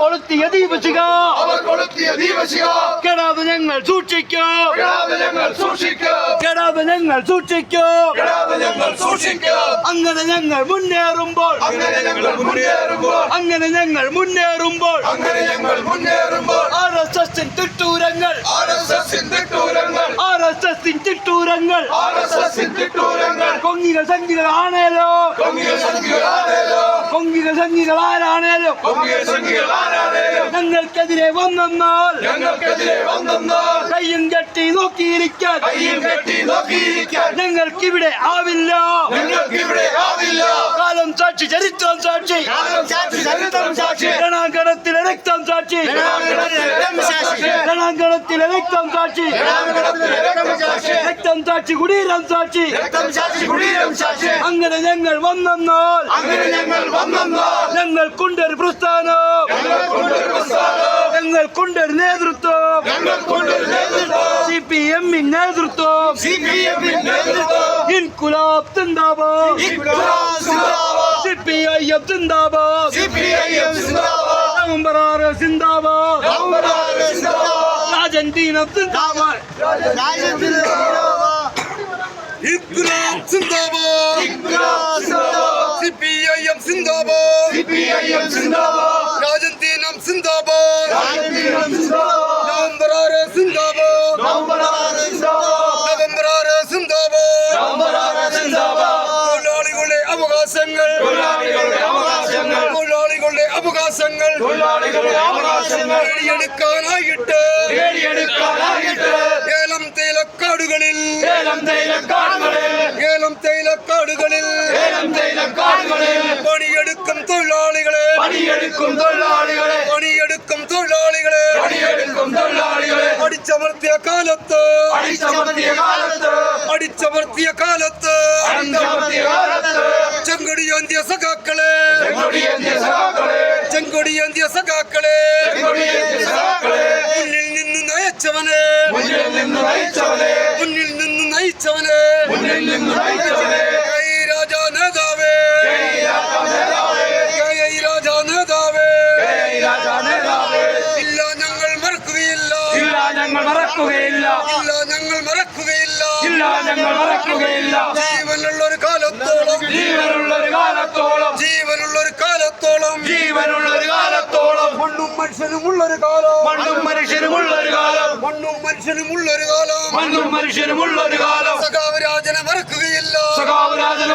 കൊളുത്തിയ ദീപശിക അവർ കൊളുത്തിയ ദീപശിക കെടാതെ ഞങ്ങൾ സൂക്ഷിക്കോ. കെടാതെ ഞങ്ങൾ സൂക്ഷിക്കോ. കെടാതെ ഞങ്ങൾ സൂക്ഷിക്കോ. കെടാതെ ഞങ്ങൾ സൂക്ഷിക്കോ. അങ്ങനെ ഞങ്ങൾ മുന്നേറുമ്പോൾ. അങ്ങനെ ഞങ്ങൾ മുന്നേറുമ്പോൾ. അങ്ങനെ ഞങ്ങൾ മുന്നേറുമ്പോൾ. അങ്ങനെ ഞങ്ങൾ മുന്നേറുമ്പോൾ. ആർ എസ് എസിൻ തിട്ടൂരങ്ങൾ. ആർ എസ് എസിൻ തിട്ടൂരങ്ങൾ. ആർ എസ് എസിൻ തിട്ടൂരങ്ങൾ. ആർ എസ് എസിൻ തിട്ടൂരങ്ങൾ. കൊങ്ങികൾ സംഖ്യകളാണേലോ കൊങ്ങികൾ സംഘികൾ ആരാണേലും? ഞങ്ങൾക്കെതിരെ വന്നെന്നാൽ കയ്യും കെട്ടി നോക്കിയിരിക്കാൻ ഞങ്ങൾക്കിവിടെ ആവില്ല. കാലം സാക്ഷി ചരിത്രം സാക്ഷി. ചരിത്രം സാക്ഷി. രക്തം സാക്ഷി രണാങ്കണത്തിലെ രക്തം സാക്ഷി. രക്തം സാക്ഷി കുടീരം സാക്ഷി അങ്ങനെ ഞങ്ങൾ അങ്ങനെ ഞങ്ങൾ കൊണ്ടൊരു പ്രസ്ഥാനം. ഞങ്ങൾ കൊണ്ടൊരു നേതൃത്വം. സി പി എമ്മിൻ നേതൃത്വം. ഇൻകുലാബ് സിന്ദാബാദ്. സി പി ഐ എം സിന്ദാബാദ്. സി പി ഐ എം സിന്ദാബാദ്. നവംബർ ആറ് സിന്ദാബാദ്. രാജന്തീനം സിന്ദാബാദ്. ഇൻകുലാബ് സിന്ദാബാദ്. സി പി ഐ എം സിന്ദാബാദ്. സി പി ഐ എം സിന്ദാബാദ്. സിന്ദാബാദ് രാജന്തീനം സിന്ദാബാദ്. നവംബർ ആറ് സിന്ദാബാദ്. നവംബർ ആറ് നവംബർ ആറ് സിന്ദാബാദ്. തൊഴിലാളികളുടെ അവകാശങ്ങൾ. തൊഴിലാളികളുടെ അവകാശങ്ങൾ. അവകാശങ്ങൾ നേടിയെടുക്കാനായിട്ട് ഏലം തേയിലക്കാടുകളിൽ ഏലം തേയിലക്കാടുകളിൽ പണിയെടുക്കും തൊഴിലാളികളെ പണിയെടുക്കും തൊഴിലാളികളെ പണിയെടുക്കും തൊഴിലാളികളെ പണിയെടുക്കും തൊഴിലാളികളെ അടിച്ചമർത്തിയ കാലത്ത് അടിച്ചമർത്തിയ കാലത്ത് അടിച്ചമർത്തിയ കാലത്ത് അടിച്ചമർത്തിയ കാലത്ത് ചെങ്കൊടിയേന്തിയ സഖാക്കളെ ചെങ്കൊടിയേന്തിയ സഖാക്കളെ ചെങ്കൊടിയേന്തിയ സഖാക്കളെ മുന്നിൽ നിന്ന് നയിച്ചവനെ. മുന്നിൽ നിന്ന് നയിച്ചവനെ. മുന്നിൽ നിന്ന് നയിച്ചവനെ. മുന്നിൽ നിന്ന് നയിച്ചവനെ. രാജാ നേതാവേ. ജയ് രാജാ നേതാവേ. കൈ രാജാ നേതാവേ. ജയ് രാജാ നേതാവേ. ഇല്ല ഞങ്ങൾ മറക്കുകയില്ല. ഇല്ല ഞങ്ങൾ മറക്കുകയില്ല. ഇല്ല ഞങ്ങൾ മറക്കുകയില്ല. ഇല്ല ഞങ്ങൾ മറക്കുകയില്ല. ജീവനുള്ള ഒരു കാലത്തോളം. ജീവനുള്ള ഒരു കാലത്തോളം. ജീവനുള്ള ഒരു കാലത്തോളം. ജീവനുള്ള മണ്ണും മനുഷ്യനുമുള്ളൊരു കാലം. മണ്ണും മനുഷ്യനുമുള്ളൊരു കാലം. മണ്ണും മനുഷ്യനുമുള്ളൊരു കാലം. മണ്ണും മനുഷ്യനുമുള്ളൊരു കാലം. സഖാവരാജനെ മറക്കുകയില്ല. സഖാവരാജനെ രാജനെ സഖാവരാജനെ